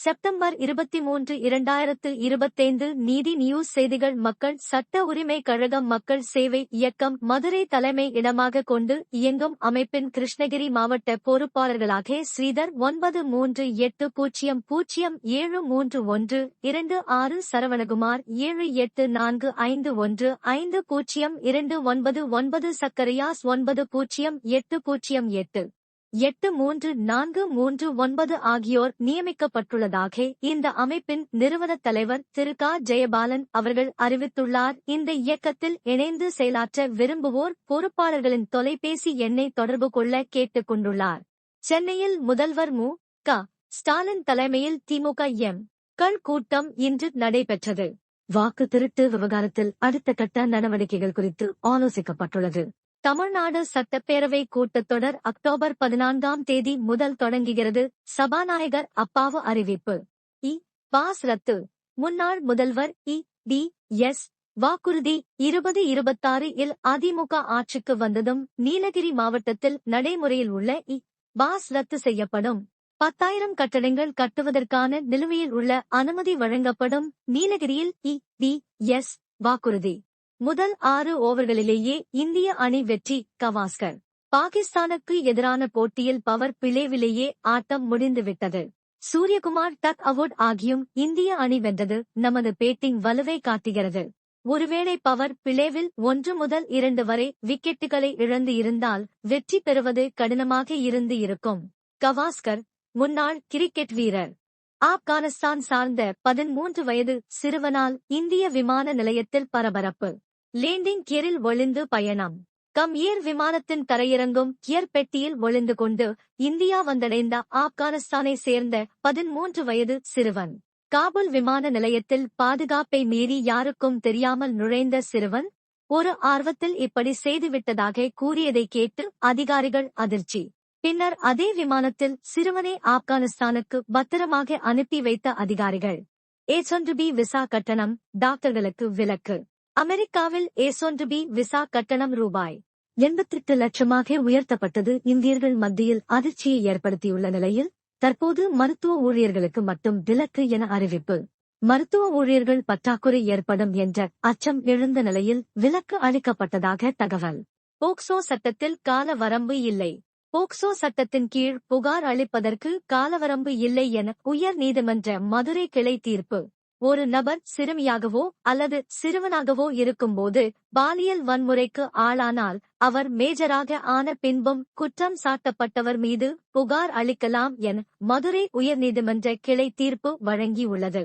September இருபத்தி மூன்று இரண்டாயிரத்து இருபத்தைந்து நீதி நியூஸ் செய்திகள் மக்கள் சட்ட உரிமை கழகம் மக்கள் சேவை இயக்கம் மதுரை தலைமை இடமாக கொண்டு இயங்கும் அமைப்பின் கிருஷ்ணகிரி மாவட்ட பொறுப்பாளர்களாக ஸ்ரீதர் ஒன்பது மூன்று எட்டு பூஜ்ஜியம் பூஜ்ஜியம் ஏழு மூன்று ஒன்று இரண்டு ஆறு சரவணகுமார் ஏழு எட்டு நான்கு ஐந்து ஒன்று ஐந்து பூஜ்ஜியம் இரண்டு ஒன்பது ஒன்பது சக்கரையாஸ் ஒன்பது பூஜ்ஜியம் எட்டு பூஜ்ஜியம் எட்டு. எட்டு மூன்று நான்கு மூன்று ஒன்பது ஆகியோர் நியமிக்கப்பட்டுள்ளதாக இந்த அமைப்பின் நிறுவனத் தலைவர் திரு க. ஜெயபாலன் அவர்கள் அறிவித்துள்ளார். இந்த இயக்கத்தில் இணைந்து செயலாற்ற விரும்புவோர் பொறுப்பாளர்களின் தொலைபேசி எண்ணை தொடர்பு கொள்ள கேட்டுக் கொண்டுள்ளார். சென்னையில் முதல்வர் மு. க. ஸ்டாலின் தலைமையில் திமுக எம். கள் கூட்டம் இன்று நடைபெற்றது. வாக்கு திருட்டு விவகாரத்தில் அடுத்த கட்ட நடவடிக்கைகள் குறித்து ஆலோசிக்கப்பட்டுள்ளது. தமிழ்நாடு சட்டப்பேரவை கூட்டத்தொடர் அக்டோபர் பதினான்காம் தேதி முதல் தொடங்குகிறது. சபாநாயகர் அப்பாவு அறிவிப்பு. இ. பாஸ் ரத்து முன்னாள் முதல்வர் இ. டி. எஸ். வாக்குறுதி இருபது இருபத்தாறு இல் அதிமுக ஆட்சிக்கு வந்ததும் நீலகிரி மாவட்டத்தில் நடைமுறையில் உள்ள இ. பாஸ் ரத்து செய்யப்படும். பத்தாயிரம் கட்டடங்கள் கட்டுவதற்கான நிலுவையில் உள்ள அனுமதி வழங்கப்படும் நீலகிரியில் இ. டி. எஸ். வாக்குறுதி. முதல் ஆறு ஓவர்களிலேயே இந்திய அணி வெற்றி கவாஸ்கர். பாகிஸ்தானுக்கு எதிரான போட்டியில் பவர் பிளேவிலேயே ஆட்டம் முடிந்துவிட்டது. சூரியகுமார் டக் அவுட் ஆகியும் இந்திய அணி வென்றது நமது பேட்டிங் வலுவை காட்டுகிறது. ஒருவேளை பவர் பிளேவில் ஒன்று முதல் இரண்டு வரை விக்கெட்டுகளை இழந்து இருந்தால் வெற்றி பெறுவது கடினமாக இருந்து இருக்கும். கவாஸ்கர் முன்னாள் கிரிக்கெட் வீரர். ஆப்கானிஸ்தான் சார்ந்த பதிமூன்று வயது சிறுவனால் இந்திய விமான நிலையத்தில் பரபரப்பு. லேண்டிங் கியரில் ஒளிந்து பயணம். கம் ஏர் விமானத்தின் தரையிறங்கும் கியர் பெட்டியில் ஒளிந்து கொண்டு இந்தியா வந்தடைந்த ஆப்கானிஸ்தானை சேர்ந்த பதிமூன்று வயது சிறுவன். காபுல் விமான நிலையத்தில் பாதுகாப்பை மீறி யாருக்கும் தெரியாமல் நுழைந்த சிறுவன் ஒரு ஆர்வத்தில் இப்படி செய்துவிட்டதாக கூறியதை கேட்டு அதிகாரிகள் அதிர்ச்சி. பின்னர் அதே விமானத்தில் சிறுவனை ஆப்கானிஸ்தானுக்கு பத்திரமாக அனுப்பி வைத்த அதிகாரிகள். ஏசொன்று பி விசா கட்டணம் டாக்டர்களுக்கு விலக்கு. அமெரிக்காவில் ஏசோன்டு பி விசா கட்டணம் ரூபாய் எண்பத்தெட்டு லட்சமாக உயர்த்தப்பட்டது. இந்தியர்கள் மத்தியில் அதிர்ச்சியை ஏற்படுத்தியுள்ள நிலையில் தற்போது மருத்துவ ஊழியர்களுக்கு மட்டும் விலக்கு என அறிவிப்பு. மருத்துவ ஊழியர்கள் பற்றாக்குறை ஏற்படும் என்ற அச்சம் எழுந்த நிலையில் விலக்கு அளிக்கப்பட்டதாக தகவல். போக்சோ சட்டத்தில் கால வரம்பு இல்லை. போக்சோ சட்டத்தின் கீழ் புகார் அளிப்பதற்கு காலவரம்பு இல்லை என உயர் நீதிமன்ற மதுரை கிளை தீர்ப்பு. ஒரு நபர் சிறுமியாகவோ அல்லது சிறுவனாகவோ இருக்கும்போது பாலியல் வன்முறைக்கு ஆளானால் அவர் மேஜராக ஆன பின்பும் குற்றம் சாட்டப்பட்டவர் மீது புகார் அளிக்கலாம் என மதுரை உயர்நீதிமன்ற கிளை தீர்ப்பு வழங்கியுள்ளது.